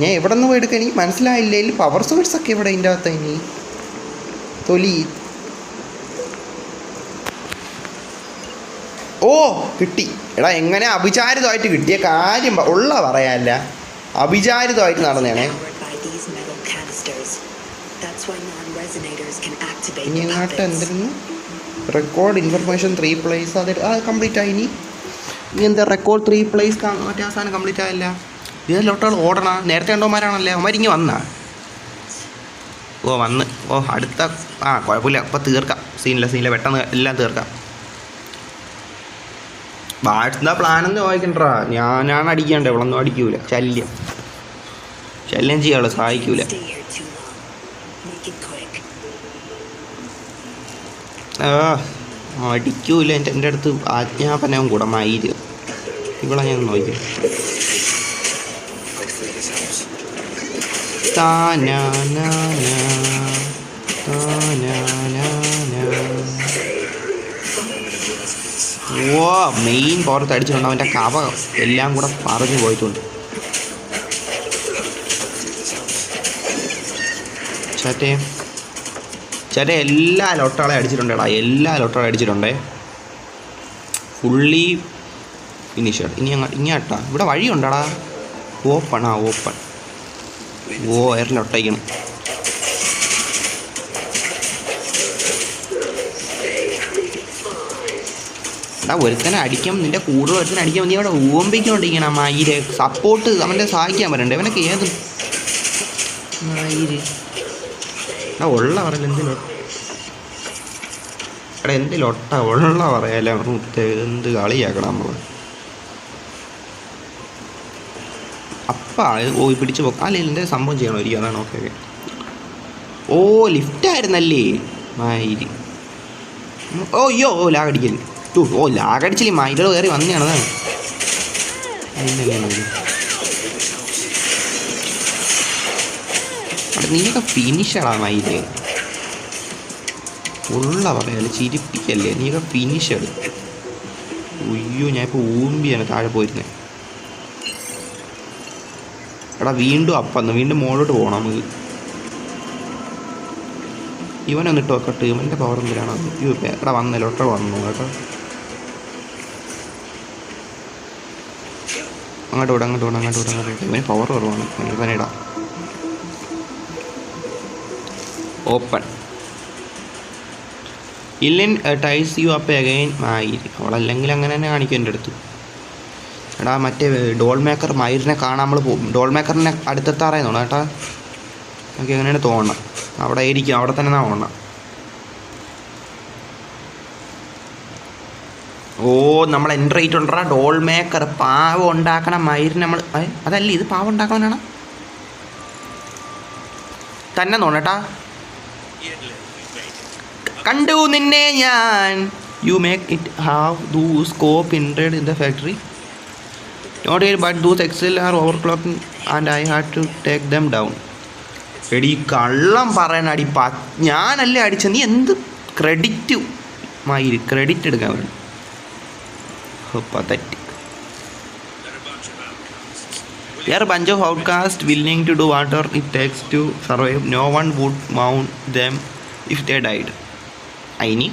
ഞാൻ എവിടെ നിന്ന് പോയി എടുക്കാൻ? എനിക്ക് മനസ്സിലായില്ലെങ്കിൽ പവർ സോഴ്സ് ഒക്കെ ഇവിടെ ഇതിന്റെ അകത്ത് ഇനി? തൊലി. ഓ കിട്ടി. എടാ എങ്ങനെ അഭിചാരിതമായിട്ട് കിട്ടിയ കാര്യം ഉള്ള പറയാല്ല. അഭിചാരിതമായിട്ട് നടന്നേണേ ഇനി റെക്കോർഡ് ഇൻഫർമേഷൻ ത്രീ പ്ലേസ് അത് ആ കംപ്ലീറ്റ് ആയി ഇനി. എന്താ റെക്കോർഡ് ത്രീ പ്ലേസ് മറ്റേ അവസാനം കംപ്ലീറ്റ് ആയില്ല? ഇതിലൊട്ടാൾ ഓടണ? നേരത്തെ കണ്ടോമാരാണല്ലേ അവന്മാരിങ്ങി വന്നാ. ഓ വന്ന്. ഓ അടുത്ത ആ കുഴപ്പമില്ല. ഇപ്പം തീർക്കാം. സീനില്ല സീനില്ല. പെട്ടെന്ന് എല്ലാം തീർക്കാം. ബാഴ്സ് പ്ലാനെന്ന് വായിക്കണ്ടാ ഞാനാണ് അടിക്കണ്ടേ. ഇവളൊന്നും അടിക്കൂല. ശല്യം. ശല്യം ചെയ്യാൾ സഹായിക്കൂല. അടിക്കൂല. എന്റെ എന്റെ അടുത്ത് ആജ്ഞാപനവും കൂടെ മൈര്. ഇവിടെ ഞാൻ നോക്കി ഓ മെയിൻ പുറത്ത് അടിച്ചിട്ടുണ്ട് അവന്റെ കവ. എല്ലാം കൂടെ പറഞ്ഞു പോയിട്ടുണ്ട്. ചേട്ടേ ചേട്ടൻ എല്ലാ ലൊട്ടാളെ അടിച്ചിട്ടുണ്ടേടാ. എല്ലാ ലൊട്ടാളെ അടിച്ചിട്ടുണ്ടേ. ഫുള്ളി ഫിനിഷഡ് ഇനി അങ്ങ് ഇങ്ങോട്ടാ ഇവിടെ വഴിയുണ്ടടാ. ഓപ്പൺ ആ ഓപ്പൺ ഓ എയറിലൊട്ടയ്ക്കണം എടാ ഒരുത്തനെ അടിക്കാം നിന്റെ കൂടുതൽ ഒരുത്തനെ അടിക്കാൻ നീ അവിടെ ഓമ്പിക്കൊണ്ടിരിക്കണം മയിര്. സപ്പോർട്ട് അവന്റെ സഹായിക്കാൻ പറയണ്ടേ അവനൊക്കെ ഏത് മയിര്? എടാ ഉള്ള പറയല എന്തിലോ എടാ എന്തിലൊട്ട ഉള്ള പറയാല. എന്ത് കളിയാക്കണം നമ്മൾ അപ്പാ ഓ പിടിച്ച് പോ അല്ലെങ്കിൽ എന്റെ സംഭവം ചെയ്യണോ ഇരിക്കും. അതാണ് ഓക്കെ ഓക്കെ. ഓ ലിഫ്റ്റ് ആയിരുന്നല്ലേ? മയിൽ ഓ അയ്യോ ഓ ലാഗടിക്കൽ ടു ഓ ലാഗടിച്ചില്ല മായിരോട് കയറി വന്നതാണ് അതാണ്. അവിടെ നീയൊക്കെ ഫിനിഷടാ മയിൽ ഉള്ള പറയാൽ ചിരിപ്പിക്കല്ലേ? നീയൊക്കെ ഫിനിഷ് അയ്യോ ഞാൻ ഇപ്പോൾ ഊമ്പിയാണ് താഴെ പോയിരുന്നത് എടാ വീണ്ടും അപ്പന്ന് വീണ്ടും മുകളിലോട്ട് പോകണം നമുക്ക്. ഇവനൊന്നിട്ട് വെക്കട്ടെ ഇവന്റെ പവർ എന്തിനാണ്? എടാ വന്നല്ലോ ഒട്ട വന്നു കേട്ടോ. അങ്ങോട്ട് വിടാം അങ്ങോട്ട് വിടാം അങ്ങോട്ട് വിടാം അങ്ങോട്ട് ഇവന് പവർ കുറവാണ്. ഇവന് തന്നെ ഇടാം open ഇല്ലൻ ties you up again ആയി അവളല്ലെങ്കിൽ അങ്ങനെ തന്നെ കാണിക്കും എന്റെ അടുത്ത്. എടാ മറ്റേ ഡോൾ മേക്കർ മയിലിനെ കാണാൻ നമ്മൾ പോകും ഡോൾ മേക്കറിനെ അടുത്തെത്താറായി തോന്നാം കേട്ടാ. നമുക്ക് എങ്ങനെയാണ് തോന്നണം? അവിടെ ആയിരിക്കും അവിടെ തന്നെ തോന്നണം. ഓ നമ്മൾ എന്റർ ചെയ്തിട്ടുണ്ടാ ഡോൾ മേക്കർ പാവം ഉണ്ടാക്കണ മയിലിന് നമ്മൾ അതല്ല ഇത് പാവം ഉണ്ടാക്കണനാണ് തന്നെ തോന്നട്ടാ കണ്ടു നിന്നെ ഞാൻ. You make it have do scope in trade in the factory here but those excel are overclocking and I had to take them down എടി കള്ളം പറയണടി പ ഞാനല്ലേ അടിച്ച നീ എന്ത് ക്രെഡിറ്റ് മയിൽ ക്രെഡിറ്റ് എടുക്കാൻ വേണ്ടി പത്തറ്റ് They are a bunch of outcasts willing to do whatever it takes to survive. No one would mount them if they died. I mean,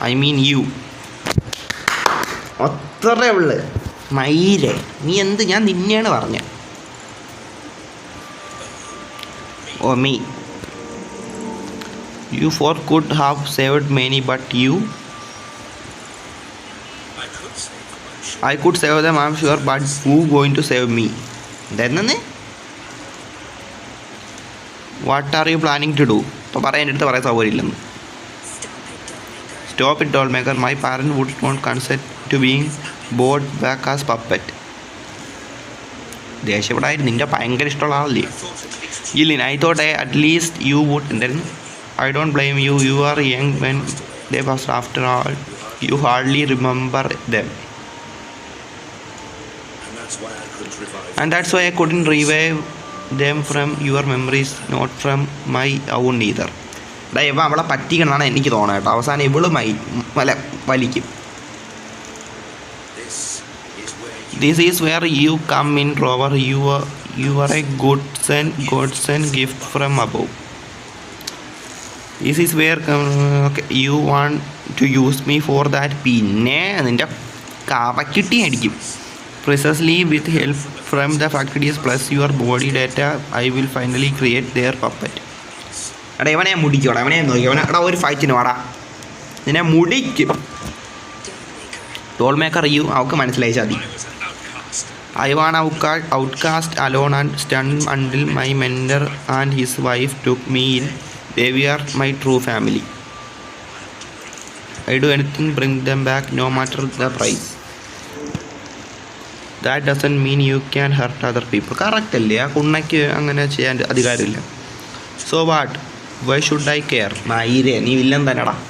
I mean you. അത്രേ ഉള്ളു മയിലേ. നീ എന്ത്? ഞാൻ നിന്നെയാണ് പറഞ്ഞ. ഓ me. You for could have saved many but you I could save them I'm sure but who going to save me എന്തായിരുന്നെന്ന് what are you planning to do ഇപ്പോൾ പറയാൻ എന്റെ അടുത്ത് പറയാൻ സൗകര്യമില്ലെന്ന്. Stop it doll maker my parent would not concept to being board back as puppet. ദേഷ്യപ്പെടായിരുന്നു നിന്റെ ഭയങ്കര ഇഷ്ടമുള്ള ആളല്ലേ? ഇല്ല I thought I at least you would എന്തായിരുന്നു? I don't blame you you are young when they first after all you hardly remember them and that's why I couldn't revive them from your memories not from my own either. ഡാ ഇവ അവളെ പറ്റിക്കണമെന്നാണ് എനിക്ക് തോന്നുന്നത് കേട്ടോ. അവസാനം ഇവൾ my വല വലിക്കും This is where you this is where you come in rover you you are a godsend godsend gift from above this is where okay you want to use me for that പിന്നെ നിന്റെ കവക്കിട്ടി അടിക്കും. Precisely with help from the factories plus your body data I will finally create their puppet എടാ ഇവനെ മുടിക്കോടാ ഇവനെ നോക്കി. അവനെ എടാ ഒരു ഫൈറ്റിന് വാടാ. നിന്നെ മുടിക്കും. ടോൾ മേക്കർ യു അവൾക്ക് മനസ്സിലായി ചതി. I warn out outcast alone and stun until my mentor and his wife took me in. They were my true family. I do anything bring them back no matter the price. That doesn't mean you can hurt other people. Correct അല്ലേ? ആ കുണ്ണയ്ക്ക് അങ്ങനെ ചെയ്യാൻ അധികാരമില്ല. So what? Why should I care? മയിരേ നീ villain തന്നെടാ.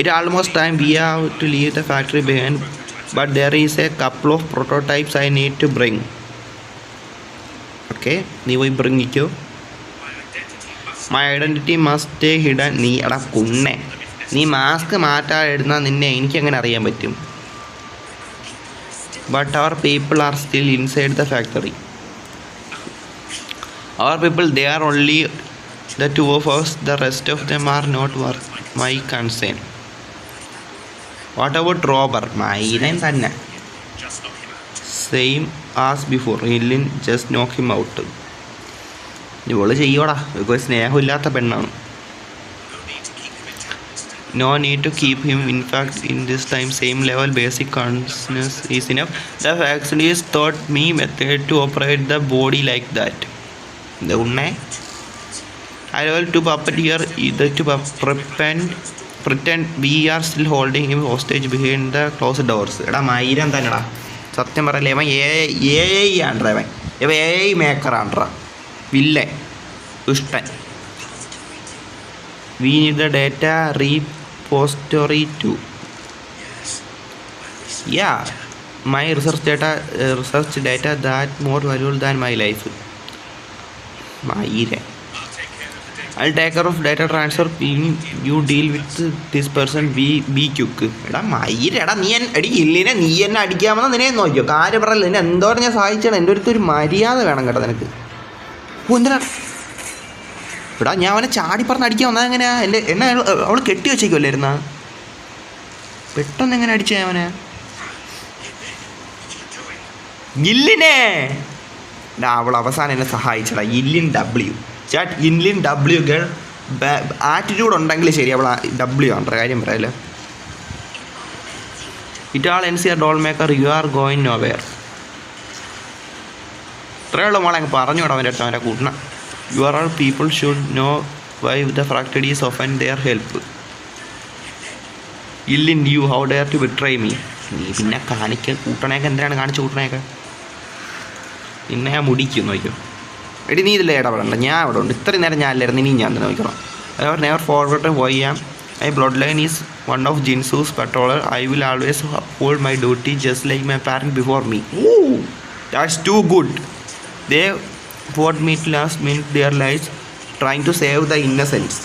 It almost time we have to leave the factory behind, but there is a couple of prototypes I need to bring. Okay, നീ പോയി ബ്രിങ്ങിക്കോ my identity must stay hidden നീ എടാ കുണ്ണെ. നീ mask മാറ്റാതിരുന്നാൽ നിന്നെ എനിക്കെങ്ങനെ അറിയാൻ പറ്റും? But our people are still inside the factory our people they are only the two of us. The rest of them are not work my concern what about robber മൈനൻ തന്നെ. Same as before ഇല്ലിൻ just knock him out ഇവൾ ചെയ്യോടാ ഇവൾക്ക് സ്നേഹമില്ലാത്ത പെണ്ണാണ്. No need to keep him in fact in this time same level basic consciousness is enough the factories taught me method to operate the body like that ഇത് ഉണ്ണേ? I to to puppeteer either to pu- pretend we are still still holding hostage behind the close doors എടാ മൈരം തന്നെടാ. സത്യം പറയല്ലേ ഇവൻ A A I ആണ്ട്രാ ഇവൻ. ഇവ എ ഐ മേക്കറാണ്ട്രാ വില്ലൻ ദുഷ്ടൻ. We need the data repository to ya my research data research data that more valuable than my life മൈരൻ. I'll take care of data transfer you deal with this person be be quick. എടാ മയിര നീ N എടി ഇല്ലിനെ നീ എന്നെ അടിക്കാമെന്ന് നിന്നെ നോക്കിയോ? കാര്യം പറയല്ല നിന്നെ എന്തോരം ഞാൻ സഹായിച്ചാണ്. എന്റെ അടുത്ത് ഒരു മര്യാദ വേണം കേട്ടോ നിനക്ക്. ഓ എന്തിനാ? എടാ ഞാൻ അവനെ ചാടി പറഞ്ഞ് അടിക്കാൻ വന്നാൽ എങ്ങനെയാ? എന്റെ എന്നെ അവൾ കെട്ടി വെച്ചേക്കുമല്ലായിരുന്നാ പെട്ടെന്ന് എങ്ങനെ അടിച്ചേ അവനെ? ഗില്ലിനെ അവൾ അവസാനം എന്നെ സഹായിച്ചടാ. ഇല്ലിൻ W chat ഇൻലിൻ W girl attitude ഉണ്ടെങ്കിൽ ശരി അവൾ ഡബ്ല്യു ആണ്. കാര്യം പറയാലോ it all N C R doll maker you are going nowhere ഇത്രയുള്ള മോളെ അങ്ങ് പറഞ്ഞു വിടാം അവന്റെ അടുത്ത് അവന്റെ കൂട്ടണ you are all people should know why the ഫ്രാക്ടഡീസ് of and their help ഇല്ലിൻ you how dare to betray me നീ പിന്നെ കാണിക്ക കൂട്ടണേക്ക് എന്തിനാണ് കാണിച്ചു കൂട്ടണേക്ക്? നിന്നെ ഞാൻ മുടിക്കും നോക്കിയോ എടി നീ ഇതിൽ ഇടപെടണ്ട ഞാൻ അവിടെ ഉണ്ട്. ഇത്രയും നേരം ഞാൻ അല്ലായിരുന്നു ഇനി ഞാൻ നോക്കണം അവർ നെവർ ഫോർവേഡ് പോയി am I bloodline is one of ജിൻസൂസ് patroller I will always hold my duty just like my parent before me that's too good they vote meet last minute their life trying to save the innocence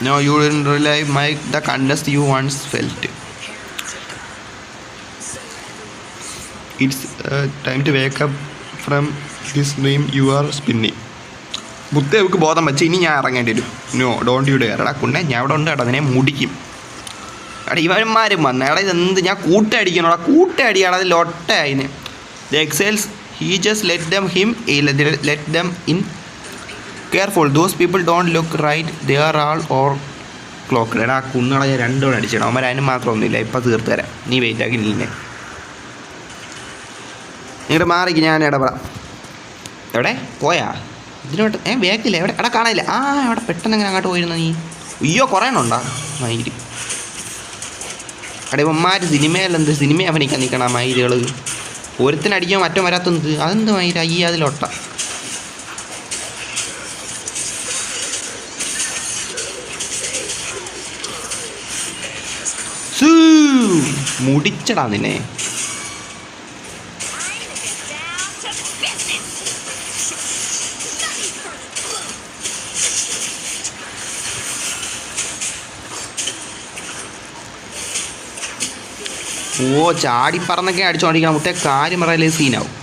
No, you didn't relive my the contest you once felt. It's time to wake up from this dream you are are spinning. ബുദ്ധ അവൾക്ക് ബോധം വെച്ച് ഇനി ഞാൻ ഇറങ്ങേണ്ടി വരും. No don't you dare എടാ കുണ്ണെ ഞാൻ അവിടെ ഉണ്ട് അതിനെ മുടിക്കും. എടാ ഇവന്മാരും വന്ന എടാ ഇതെന്ത് ഞാൻ കൂട്ടടിക്കണോടാ കൂട്ടടിയാണ് അതിൽ അതിന് the exiles he just let them him let them in careful those people don't look right they are all or clock എടാ കുന്നുകളെ ഞാൻ രണ്ടുകൂടെ അടിച്ചിടാം. അവന്മാർ അതിന് മാത്രമൊന്നുമില്ല ഇപ്പം തീർത്തു തരാം. നീ വെയിറ്റ് ആക്കി നിന്നെ നിങ്ങളുടെ മാറിക്ക് ഞാൻ ഇടപെടാം. എവിടെ? പോയാ? ഇതിനോട്ട് ഏ വേക്കില്ല എവിടെ? എടാ കാണാനില്ല? ആ എവിടെ? പെട്ടെന്ന് എങ്ങനെ അങ്ങോട്ട് പോയിരുന്നു നീ? അയ്യോ കുറേ എണ്ണമുണ്ടാ മയിൽ അവിടെ ഇവന്മാർ സിനിമയിലെന്ത് സിനിമ അഭിനയിക്കാൻ നിൽക്കണം മയിലുകൾ ഒരുത്തിനടിക്കോ മറ്റോ വരാത്തത് അതെന്ത് മയിൽ? ഈ അതിലൊട്ട മുടിച്ചടാ നിന്നെ. ഓ ചാടിപ്പറന്നൊക്കെ അടിച്ചോണ്ടിരിക്കണം മുട്ടേ കാര്യം പറയലേ സീനാവും